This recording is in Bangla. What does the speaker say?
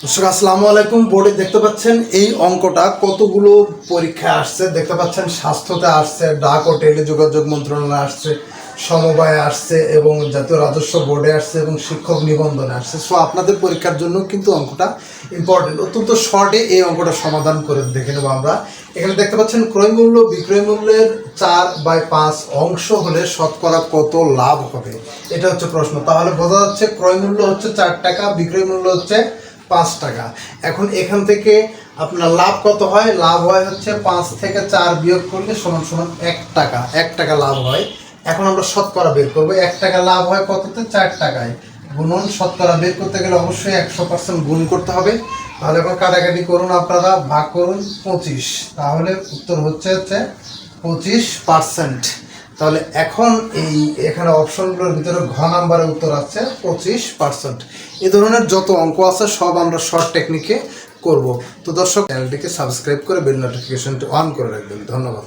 দর্শক, আসসালামু আলাইকুম। বোর্ডে দেখতে পাচ্ছেন এই অঙ্কটা কতগুলো পরীক্ষায় আসছে। দেখতে পাচ্ছেন স্বাস্থ্যতে আসছে, ডাক ও টেলিযোগাযোগ মন্ত্রণালয়ে আসছে, সমবায় আসছে এবং জাতীয় রাজস্ব বোর্ডে আসছে এবং শিক্ষক নিবন্ধনে আসছে। সো আপনাদের পরীক্ষার জন্য কিন্তু অঙ্কটা ইম্পর্টেন্ট অত্যন্ত শর্টে এই অঙ্কটা সমাধান করে দেখে নেব আমরা। এখানে দেখতে পাচ্ছেন, ক্রয় মূল্য, বিক্রয় মূল্যের চার বাই পাঁচ অংশ হলে শতকরা কত লাভ হবে? এটা হচ্ছে প্রশ্ন। তাহলে বোঝা যাচ্ছে, ক্রয় মূল্য হচ্ছে চার টাকা, বিক্রয় মূল্য হচ্ছে পাঁচ টাকা। এখন এখান থেকে আপনার লাভ কত হয়? লাভ হয় হচ্ছে পাঁচ থেকে চার বিয়োগ করলে সমান সমান এক টাকা। এক টাকা লাভ হয়। এখন আমরা শতকরা বের করব। এক টাকা লাভ হয় কততে? চার টাকায়। গুণন শতকরা বের করতে গেলে অবশ্যই একশো পার্সেন্ট গুণ করতে হবে। তাহলে এখন কাটাকাটি করুন আপনারা। ভাগ করুন পঁচিশ। তাহলে উত্তর হচ্ছে হচ্ছে পঁচিশ পার্সেন্ট। তাহলে এখন এই এখানে অপশনগুলোর ভিতরে ঘ নাম্বারে উত্তর আছে পঁচিশ পার্সেন্ট। এ ধরনের যত অঙ্ক আছে সব আমরা শর্ট টেকনিকে করব। তো দর্শক চ্যানেলটিকে সাবস্ক্রাইব করে বেল নোটিফিকেশনটি অন করে রাখবেন। ধন্যবাদ।